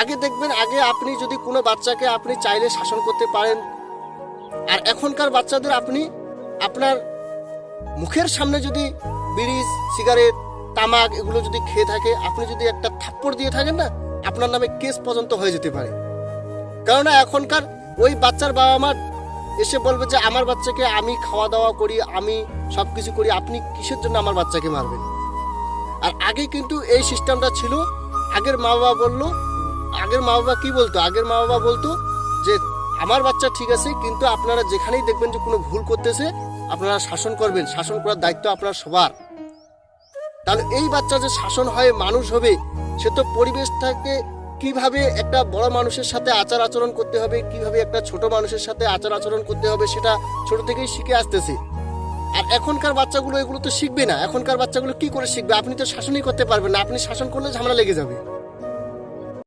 আগে দেখবেন, আগে আপনি যদি কোনো বাচ্চাকে আপনি চাইলে শাসন করতে পারেন, আর এখনকার বাচ্চাদের আপনি আপনার মুখের সামনে যদি বিড়ি, সিগারেট, তামাক এগুলো যদি খেয়ে থাকে, আপনি যদি একটা থাপ্পড় দিয়ে থাকেন না, আপনার নামে কেস পর্যন্ত হয়ে যেতে পারে। কেননা এখনকার ওই বাচ্চার বাবা মা এসে বলবে যে, আমার বাচ্চাকে আমি খাওয়া দাওয়া করি, আমি সব কিছু করি, আপনি কিসের জন্য আমার বাচ্চাকে মারবেন? আর আগে কিন্তু এই সিস্টেমটা ছিল, আগের মা বাবা বলল আগের মা বাবা কি বলতো? আগের মা বাবা বলতো যে, আমার বাচ্চা ঠিক আছে, কিন্তু আপনারা যেখানেই দেখবেন যে কোনো ভুল করতেছে, আপনারা শাসন করবেন। শাসন করার দায়িত্ব আপনার সবার। তাহলে এই বাচ্চা যে শাসন হয়ে মানুষ হবে, সে তো পরিবেশটাকে কীভাবে একটা বড় মানুষের সাথে আচার আচরণ করতে হবে, কীভাবে একটা ছোট মানুষের সাথে আচার আচরণ করতে হবে, সেটা ছোট থেকেই শিখে আসতেছে। আর এখনকার বাচ্চাগুলো এগুলো তো শিখবে না। এখনকার বাচ্চাগুলো কি করে শিখবে? আপনি তো শাসনই করতে পারবেন না। আপনি শাসন করলে ঝামেলা লেগে যাবে।